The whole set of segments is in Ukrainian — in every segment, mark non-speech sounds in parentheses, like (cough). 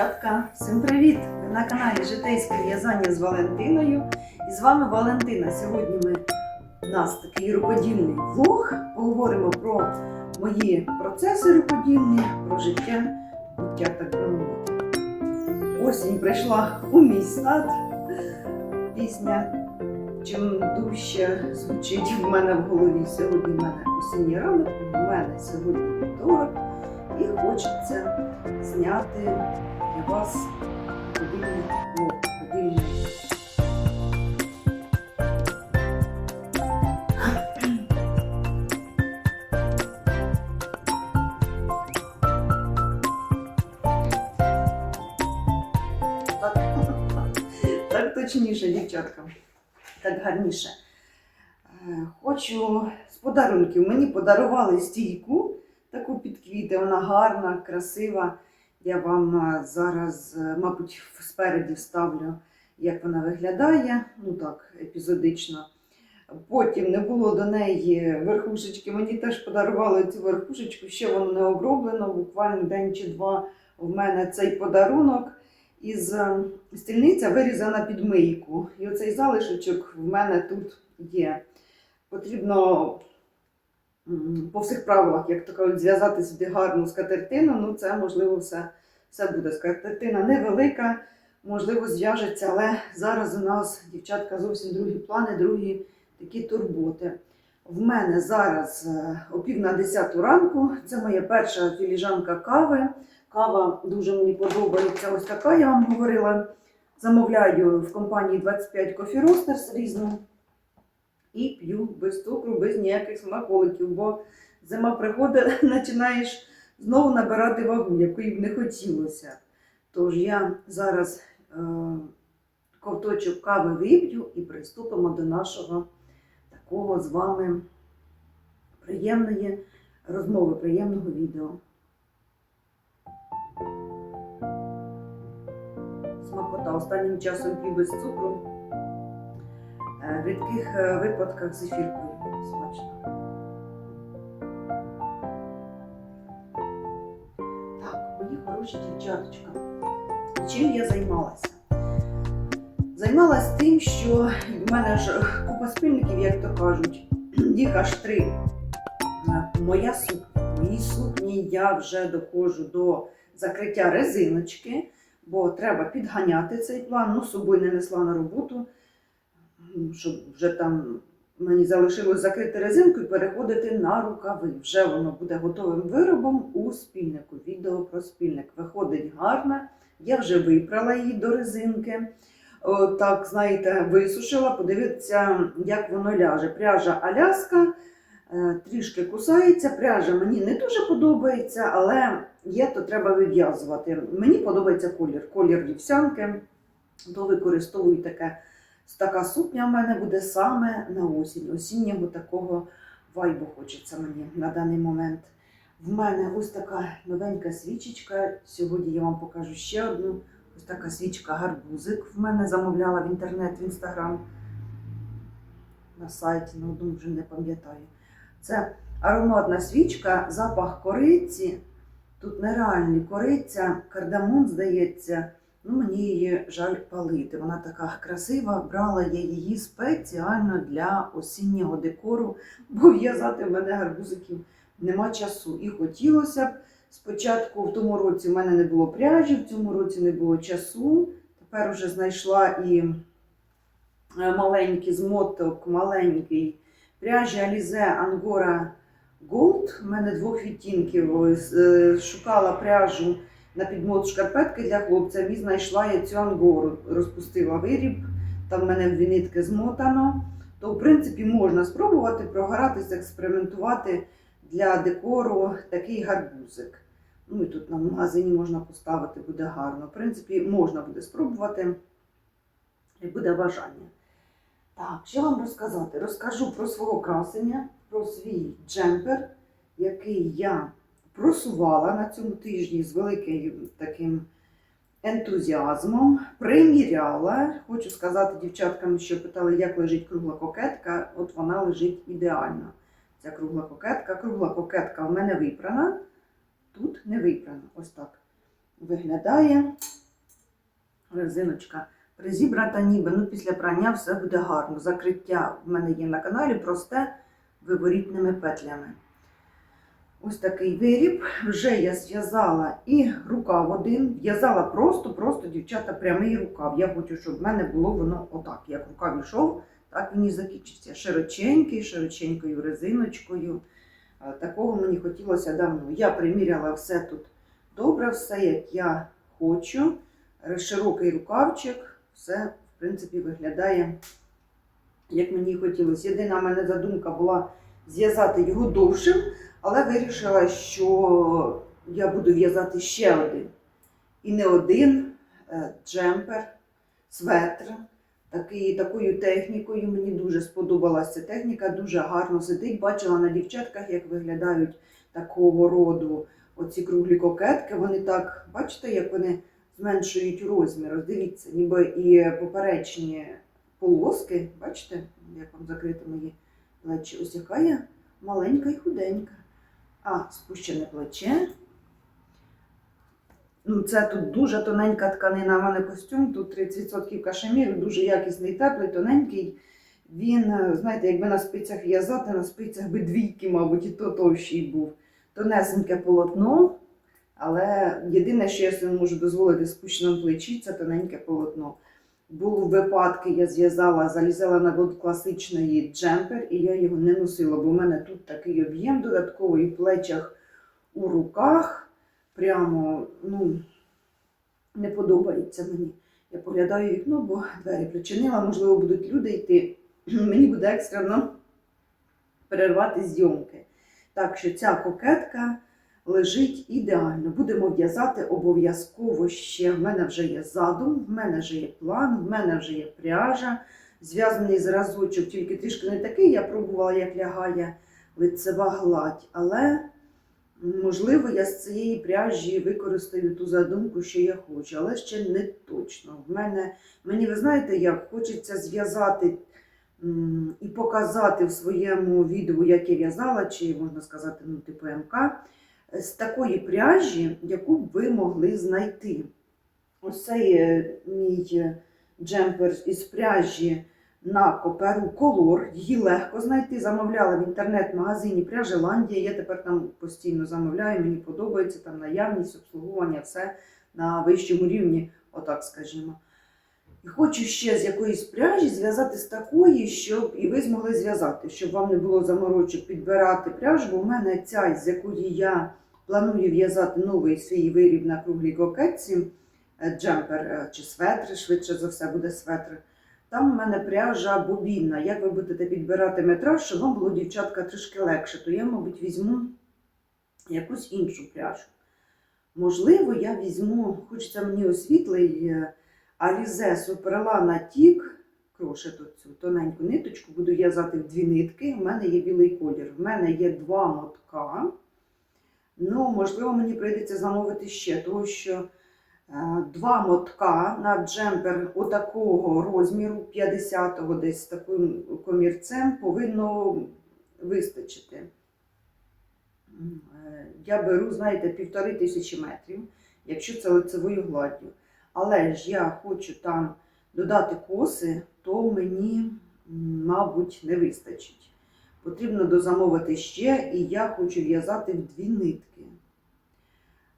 Дівчатка, всім привіт! Ви на каналі Житейське в'язання з Валентиною. І з вами Валентина. Сьогодні ми у нас такий рукодільний влог. Поговоримо про мої процеси рукодільні, про життя, буття так би мовити. Осінь прийшла у мій сад. Пісня чим дужче звучить в мене в голові. Сьогодні в мене осінній ранок, в мене сьогодні вівторок. І хочеться зняти для вас подільний влог, подільний. Так, так точніше, дівчатка. Так гарніше. Е, Хочу з подарунків. Мені подарували стійку таку під квіти. Вона гарна, красива. Я вам зараз, е, мабуть, спереді вставлю, як вона виглядає. Ну так, епізодично. Потім не було до неї верхушечки. Мені теж подарували цю верхушечку, ще воно не оброблено. Буквально день чи два в мене цей подарунок. Із е, стільниця вирізана під мийку. І оцей залишочок в мене тут є. Потрібно по всіх правилах, як то кажуть, зв'язати собі гарну скатертину. Ну, це можливо все, все буде. Скатертина невелика, можливо, зв'яжеться, але зараз у нас, дівчатка, зовсім другі плани, другі такі турботи. В мене зараз е, о пів на 10 ранку. Це моя перша філіжанка кави. Кава дуже мені подобається. Ось така я вам говорила. Замовляю в компанії 25 Coffee Roasters різну. І п'ю без цукру, без ніяких смаколиків, бо зима приходить, (laughs) починаєш знову набирати вагу, якої б не хотілося. Тож я зараз е, ковточок кави вип'ю і приступимо до нашого такого з вами приємної розмови, приємного відео. Смакота останнім часом п'ю без цукру. Е, В рідких е, випадках з ефіркою Мої дівчаточка. Чим я займалася? Займалася тим, що в мене ж купа спільників, як то кажуть, їх аж три. Е, Моя сукня. Мої сукні я вже доходжу до закриття резиночки, бо треба підганяти цей план. Ну, собою не несла на роботу, щоб вже там мені залишилось закрити резинку і переходити на рукави. Вже воно буде готовим виробом у спільнику. Відео про спільник виходить гарно. Я вже випрала її до резинки. О, так, знаєте, висушила, подивитися, як воно ляже. Пряжа Аляска. Е, трішки кусається. Пряжа мені не дуже подобається, але є, то треба вив'язувати. Мені подобається колір. Колір вівсянки, то використовую таке. Така сукня в мене буде саме на осінь. Осіннього такого вайбу хочеться мені на даний момент. В мене ось така новенька свічечка. Сьогодні я вам покажу ще одну. Ось така свічка гарбузик. В мене замовляла в інтернет, в інстаграм. На сайті, ну думаю, вже не пам'ятаю. Це ароматна свічка, запах кориці. Тут нереальний кориця, кардамон, здається. Ну, мені її жаль палити. Вона така красива. Брала я її спеціально для осіннього декору, бо в'язати в мене гарбузиків нема часу. І хотілося б. Спочатку в тому році в мене не було пряжі, в цьому році не було часу. Тепер вже знайшла і е, маленький змоток, маленький пряжі Alize Angora Gold. У мене двох відтінків. Е, Шукала пряжу на підмот шкарпетки для хлопця і знайшла я цю ангору, розпустила виріб. Там в мене дві нитки змотано. То, в принципі, можна спробувати програтися, експериментувати для декору такий гарбузик. Ну і тут на магазині можна поставити, буде гарно. В принципі, можна буде спробувати, і буде бажання. Так, що вам розказати? Розкажу про свого красення, про свій джемпер, який я просувала на цьому тижні з великим таким ентузіазмом, приміряла. Хочу сказати дівчаткам, що питали, як лежить кругла кокетка. От вона лежить ідеально. Ця кругла кокетка. Кругла кокетка в мене випрана, тут не випрана. Ось так. виглядає. Резиночка призібрата ніби, ну після прання все буде гарно. Закриття в мене є на каналі просте виворітними петлями. Ось такий виріб. Вже я зв'язала і рукав один. В'язала просто-просто, дівчата, прямий рукав. Я хочу, щоб в мене було воно отак. Як рукав йшов, так він і закінчиться. Широченький, широченькою резиночкою. Такого мені хотілося давно. Я приміряла все тут добре, все як я хочу. Е, Широкий рукавчик, все, в принципі, виглядає, як мені хотілося. Єдина в мене задумка була зв'язати його довшим, але вирішила, що я буду в'язати ще один. І не один е, джемпер, светр. Такий, такою технікою мені дуже сподобалася техніка, дуже гарно сидить. Бачила на дівчатках, як виглядають такого роду оці круглі кокетки. Вони так, бачите, як вони зменшують розмір. Дивіться, ніби і поперечні полоски. Бачите, як вам закрити мої Ось яка я маленька і худенька. А, спущене плече. Ну, це тут дуже тоненька тканина. У мене костюм, тут 30% кашеміру, дуже якісний, теплий, тоненький. Він, е, знаєте, якби на спицях в'язати, на спицях би двійки, мабуть, і то товщий був. Тонесеньке полотно, але єдине, що я собі можу дозволити спущеному плечі, це тоненьке полотно. Були випадки, я зв'язала, залізала на вод класичної джемпер, і я його не носила, бо в мене тут такий об'єм додатковий в плечах у руках. Прямо, ну, не подобається мені. Я поглядаю вікно, бо двері причинила, можливо, будуть люди йти. (clears throat) Мені буде екстрено перервати зйомки. Так що ця кокетка лежить ідеально. Будемо в'язати обов'язково ще. В мене вже є задум, в мене вже є план, в мене вже є пряжа. Зв'язаний зразочок, тільки трішки не такий. Я пробувала, як лягає лицева гладь, але. Можливо, я з цієї пряжі використаю ту задумку, що я хочу, але ще не точно. В мене, мені ви знаєте, як хочеться зв'язати і показати в своєму відео, як я в'язала, чи можна сказати, ну, типу МК, з такої пряжі, яку б ви могли знайти. Ось цей е, мій е, джемпер із пряжі на коперу колор. Її легко знайти. Замовляла в інтернет-магазині Пряжеландія. Я тепер там постійно замовляю, мені подобається там наявність, обслуговування, все на вищому рівні, отак скажімо. І хочу ще з якоїсь пряжі зв'язати з такої, щоб і ви змогли зв'язати, щоб вам не було заморочок підбирати пряжу, бо в мене ця, з якої я планую в'язати новий свій виріб на круглій кокетці, е, джемпер е, чи светр, швидше за все буде светр. Там у мене пряжа бобінна. Як ви будете підбирати метраж, щоб вам було дівчатка трішки легше, то я, мабуть, візьму якусь іншу пряжу. Можливо, я візьму, хочеться мені освітлий е, Alize Суперлана Тік, кроше тут цю тоненьку ниточку, буду в'язати в дві нитки. У мене є білий колір. В мене є два мотка. Ну, можливо, мені прийдеться замовити ще, тому що Е, Два мотка на джемпер отакого розміру, 50-го десь з таким комірцем, повинно вистачити. Е, Я беру, знаєте, півтори тисячі метрів, якщо це лицевою гладдю. Але ж я хочу там додати коси, то мені, мабуть, не вистачить. Потрібно дозамовити ще, і я хочу в'язати в дві нитки.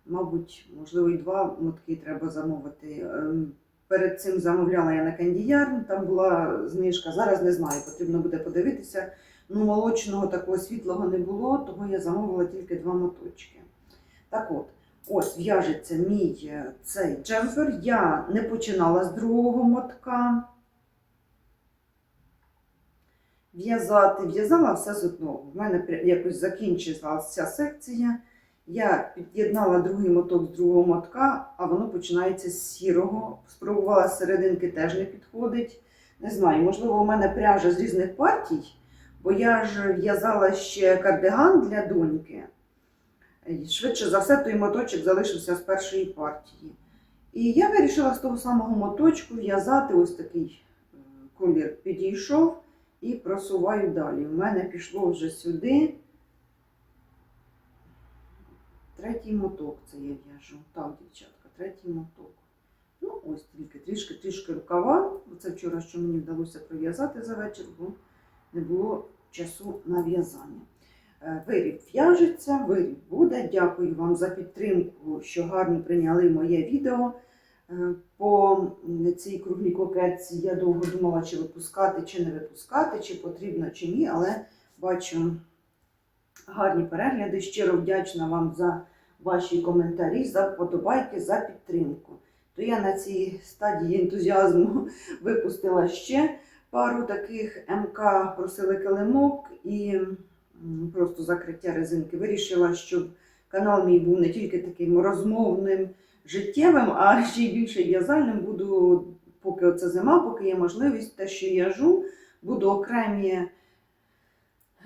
Мабуть, можливо, і два мотки треба замовити. Ем, Перед цим замовляла я на кандіяр, там була знижка. Зараз не знаю, потрібно буде подивитися. Ну, молочного такого світлого не було, тому я замовила тільки два моточки. Так от, ось в'яжеться мій е, цей джемпер. Я не починала з другого мотка. В'язати, в'язала все з одного. В мене якось закінчилася секція. Я під'єднала другий моток з другого мотка, а воно починається з сірого. Спробувала серединки, теж не підходить. Не знаю, можливо, у мене пряжа з різних партій, бо я ж в'язала ще кардиган для доньки. Швидше за все, той моточок залишився з першої партії. І я вирішила з того самого моточку в'язати ось такий е, колір підійшов і просуваю далі. У мене пішло вже сюди. Третій моток це я в'яжу. Так, дівчатка, третій моток. Ну, ось тільки трішки, трішки рукава. Оце вчора, що мені вдалося пров'язати за вечір, бо не було часу на в'язання. Е, Виріб в'яжеться, виріб буде. Дякую вам за підтримку, що гарно прийняли моє відео. Е, По цій круглій кокетці я довго думала, чи випускати, чи не випускати, чи потрібно, чи ні, але бачу гарні перегляди. Щиро вдячна вам за ваші коментарі, за вподобайки, за підтримку. То я на цій стадії ентузіазму (laughs) випустила ще пару таких МК просили килимок і просто закриття резинки. Вирішила, щоб канал мій був не тільки таким розмовним, життєвим, а ще й більше в'язальним. Буду, поки оце зима, поки є можливість, те, що в'яжу, буду окремі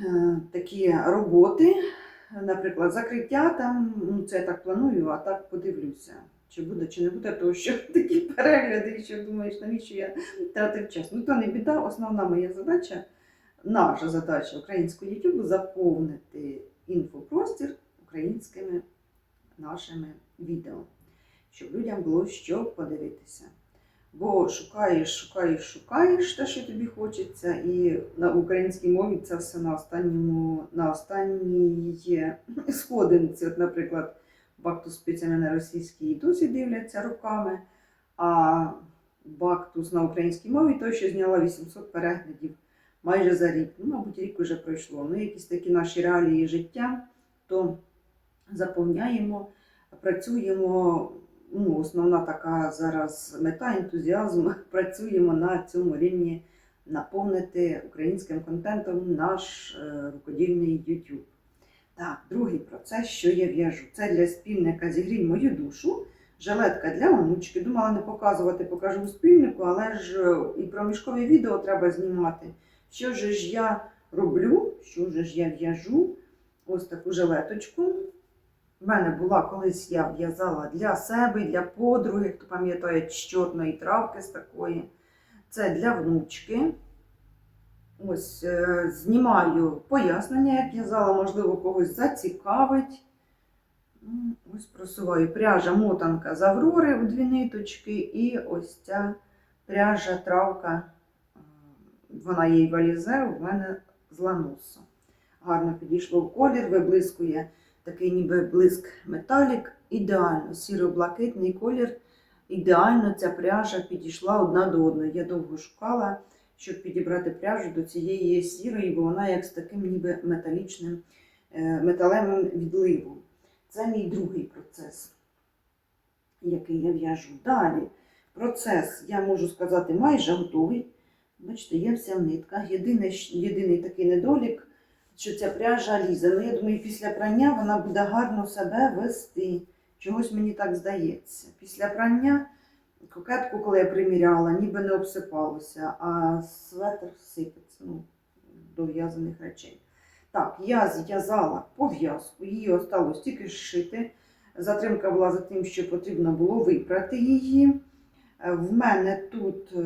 е, такі роботи. Наприклад, закриття там, ну це я так планую, а так подивлюся, чи буде, чи не буде, тому що (laughs) такі перегляди, що думаєш, навіщо я тратив час. Ну, то не біда, основна моя задача, наша задача українського YouTube заповнити інфопростір українськими нашими відео, щоб людям було що подивитися. Бо шукаєш, шукаєш, шукаєш те, що тобі хочеться, і на українській мові це все на останньому, на останній (laughs) сходинці. От, наприклад, бактус спицями на російській досі дивляться руками, а бактус на українській мові той, що зняла 800 переглядів майже за рік. Ну, мабуть, рік вже пройшло. Ну, якісь такі наші реалії життя, то заповняємо, працюємо. Ну, основна така зараз мета, ентузіазм. (laughs) Працюємо на цьому рівні наповнити українським контентом наш е, рукодільний YouTube. Так, другий процес, що я в'яжу. Це для спільника зігрій мою душу. Жилетка для онучки. Думала не показувати, покажу спільнику, але ж е, і проміжкові відео треба знімати. Що же ж я роблю? Що же ж я в'яжу? Ось таку жилеточку. У мене була колись я в'язала для себе, для подруги, хто пам'ятає, з чорної травки з такої. Це для внучки. Ось е, знімаю пояснення, як в'язала, можливо, когось зацікавить. Ось просуваю пряжа мотанка з Аврори у дві ниточки, і ось ця пряжа травка, вона їй валізе, у мене з ланосу. Гарно підійшло в колір, виблискує такий ніби блиск металік. Ідеально, сіро-блакитний колір. Ідеально ця пряжа підійшла одна до одної. Я довго шукала, щоб підібрати пряжу до цієї сірої, бо вона як з таким ніби металічним е, металевим відливом. Це мій другий процес, який я в'яжу. Далі процес, я можу сказати, майже готовий. Бачите, є вся в нитках. Єдиний, єдиний такий недолік, що ця пряжа лізе. Ну, я думаю, після прання вона буде гарно себе вести. Чогось мені так здається. Після прання кокетку, коли я приміряла, ніби не обсипалося, а светр сипеться ну, до в'язаних речей. Так, я зв'язала пов'язку, її осталось тільки зшити. Затримка була за тим, що потрібно було випрати її. Е, В мене тут е,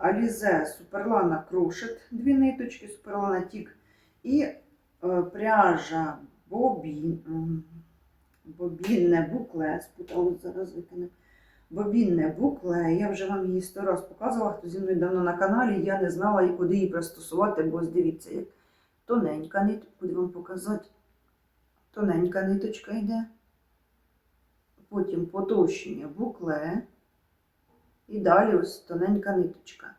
Alize Суперлана Крошет, дві ниточки, Суперлана Тік і пряжа Бобін, бобінне букле, спуталось зараз викинемо. Бобінне букле, я вже вам її сто раз показувала, хто зі мною давно на каналі, я не знала, куди її пристосувати, бо ось дивіться, як тоненька нитка, буду вам показати. Тоненька ниточка йде. Потім потовщення букле. І далі ось тоненька ниточка.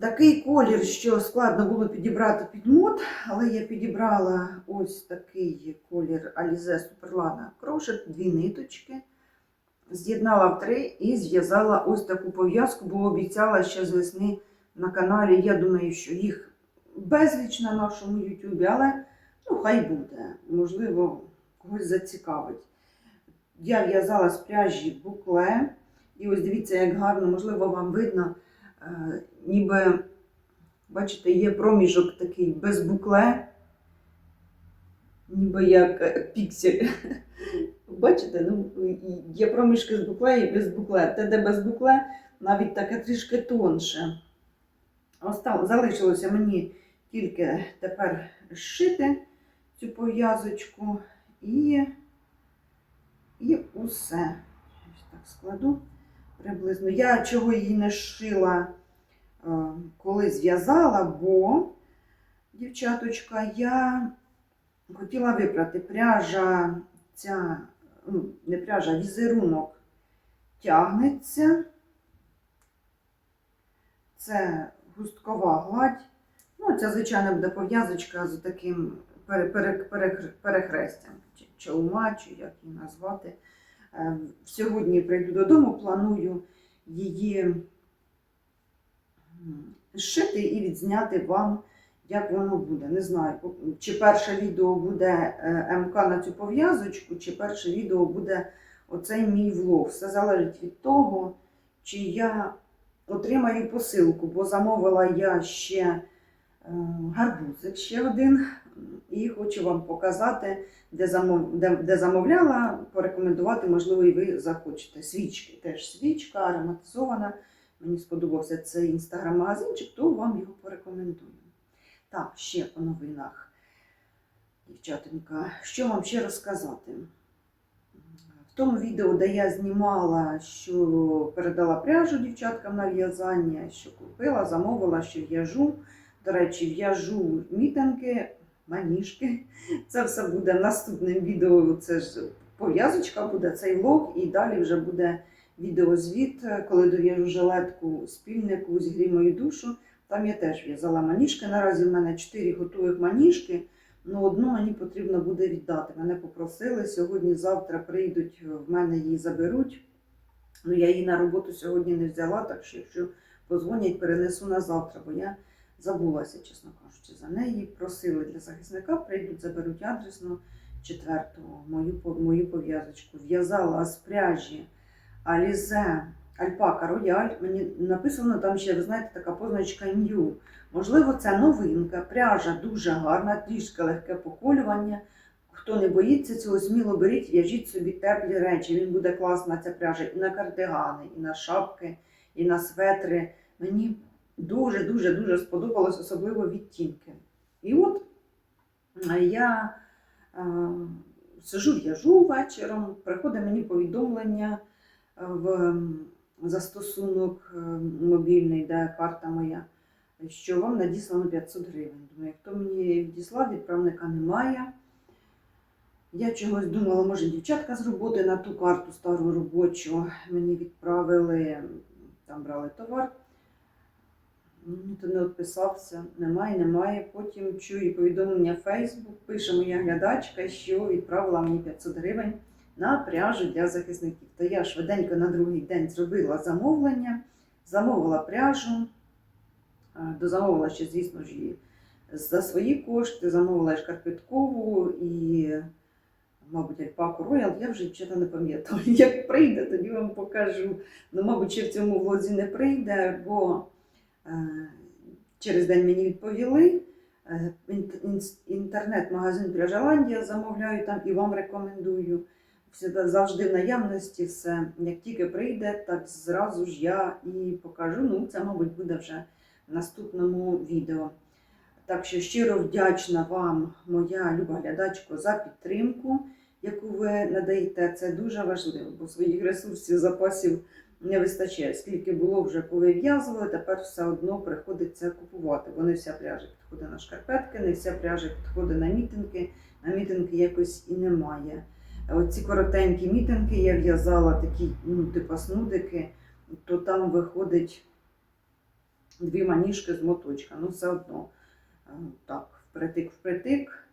Такий колір, що складно було підібрати під мод, але я підібрала ось такий колір Alize Superlana Crochet, дві ниточки. З'єднала в три і зв'язала ось таку пов'язку, бо обіцяла ще з весни на каналі. Я думаю, що їх безліч на нашому Ютубі, але ну, хай буде. Можливо, когось зацікавить. Я в'язала з пряжі букле. І ось дивіться, як гарно, можливо, вам видно, ніби, бачите, є проміжок такий без букле, ніби як е, піксель. (laughs) Бачите, ну, є проміжки з букле і без букле. Те, де без букле, навіть таке трішки тонше. Остав, залишилося мені тільки тепер зшити цю пов'язочку і, І усе. Ось так складу приблизно. Я чого її не шила, е, коли зв'язала, бо, дівчаточка, я хотіла вибрати пряжа, ця, ну, не пряжа, візерунок тягнеться. Це густкова гладь. Ну, ця, звичайно, буде пов'язочка з таким пере- пере- пере- перехрестям, чи чаума, чи як її назвати. Е, Сьогодні прийду додому, планую її зшити і відзняти вам, як воно буде. Не знаю, чи перше відео буде е, МК на цю пов'язочку, чи перше відео буде оцей мій влог. Все залежить від того, чи я отримаю посилку, бо замовила я ще е, гарбузик ще один. І хочу вам показати, де, замов... де, де замовляла, порекомендувати, можливо, і ви захочете. Свічки, теж свічка ароматизована. Мені сподобався цей інстаграм-магазинчик, то вам його порекомендую. Так, ще по новинах. Дівчатонька, що вам ще розказати? В тому відео, де я знімала, що передала пряжу дівчаткам на в'язання, що купила, замовила, що в'яжу. До речі, в'яжу мітинки, маніжки. Це все буде наступним відео. Це ж пов'язочка буде, цей влог, і далі вже буде відеозвіт, коли дов'яжу жилетку спільнику «Зігрій мою душу. Там я теж в'язала маніжки. Наразі в мене 4 готових маніжки. Ну, одну мені потрібно буде віддати. Мене попросили. Сьогодні-завтра прийдуть, в мене її заберуть. Ну, я її на роботу сьогодні не взяла, так що якщо позвонять, перенесу на завтра, бо я забулася, чесно кажучи, за неї. Просили для захисника, прийдуть, заберуть адресно четвертого мою, мою пов'язочку. В'язала з пряжі Alize Альпака Рояль. Мені написано там ще, ви знаєте, така позначка New. Можливо, це новинка. Пряжа дуже гарна, трішки легке поколювання. Хто не боїться цього, сміло беріть, в'яжіть собі теплі речі. Він буде класна ця пряжа і на кардигани, і на шапки, і на светри. Мені дуже, дуже, дуже сподобалось, особливо відтінки. І от е, я е, сижу, в'яжу вечором, приходить мені повідомлення е, в застосунок мобільний, де карта моя, що вам надіслано 500 гривень. Думаю, хто мені відіслав, відправника немає. Я чогось думала, може, дівчатка з роботи на ту карту стару робочу мені відправили, там брали товар. Ніхто не відписався, немає, немає. Потім чую повідомлення Facebook, пише моя глядачка, що відправила мені 500 гривень на пряжу для захисників. То я швиденько на другий день зробила замовлення, замовила пряжу, дозамовила ще, звісно ж, її за свої кошти, замовила шкарпеткову і, мабуть, альпаку Роял. Я вже чого не пам'ятаю. (laughs) Як прийде, тоді вам покажу. Ну, мабуть, ще в цьому влозі не прийде, бо через день мені відповіли. Е, Інтернет-магазин Пряжаландія замовляю там і вам рекомендую. Завжди в наявності все. Як тільки прийде, так зразу ж я і покажу. Ну, це, мабуть, буде вже в наступному відео. Так що щиро вдячна вам, моя люба глядачко, за підтримку, яку ви надаєте. Це дуже важливо, бо своїх ресурсів, запасів не вистачає. Скільки було вже повив'язували, тепер все одно приходиться купувати. Бо не вся пряжа підходить на шкарпетки, не вся пряжа підходить на мітинги. На мітинги якось і немає. Оці коротенькі мітинги я в'язала такі, ну, типу снудики, то там виходить дві маніжки з моточка. Ну, все одно е, так, впритик впритик,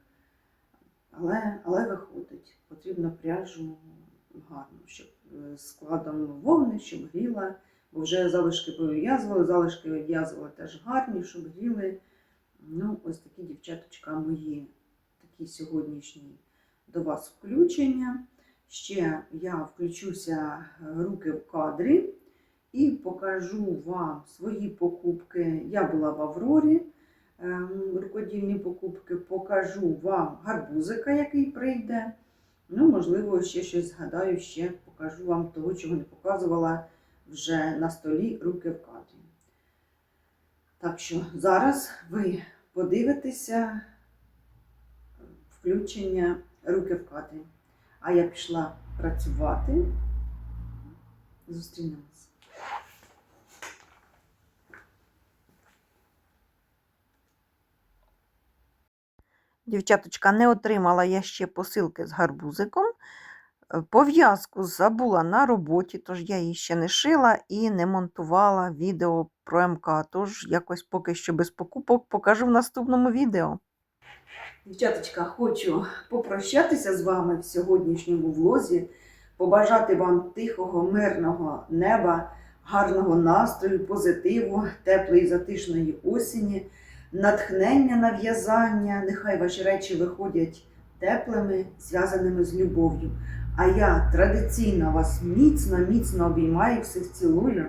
але, але виходить. Потрібно пряжу гарну, щоб складом вовни, щоб гріла, бо вже залишки пов'язували, залишки вив'язували теж гарні, щоб гріли. Ну, ось такі дівчаточка мої, такі сьогоднішні до вас включення. Ще я включуся е, руки в кадрі і покажу вам свої покупки. Я була в Аврорі, ем, рукодільні покупки, покажу вам гарбузика, який прийде. Ну, можливо, ще щось згадаю, ще покажу вам того, чого не показувала вже на столі руки в кадрі. Так що зараз ви подивитеся включення руки в кадрі. А я пішла працювати. Зустрінемось. Дівчаточка, не отримала я ще посилки з гарбузиком. Е, Пов'язку забула на роботі, тож я її ще не шила і не монтувала відео про МК. Тож якось поки що без покупок покажу в наступному відео. Дівчаточка, хочу попрощатися з вами в сьогоднішньому влозі, побажати вам тихого, мирного неба, гарного настрою, позитиву, теплої затишної осені, натхнення на в'язання. Нехай ваші речі виходять теплими, зв'язаними з любов'ю. А я традиційно вас міцно, міцно обіймаю, всіх цілую.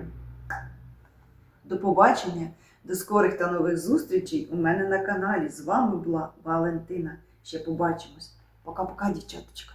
До побачення, до скорих та нових зустрічей у мене на каналі. З вами була Валентина. Ще побачимось. Пока-пока, дівчаточка.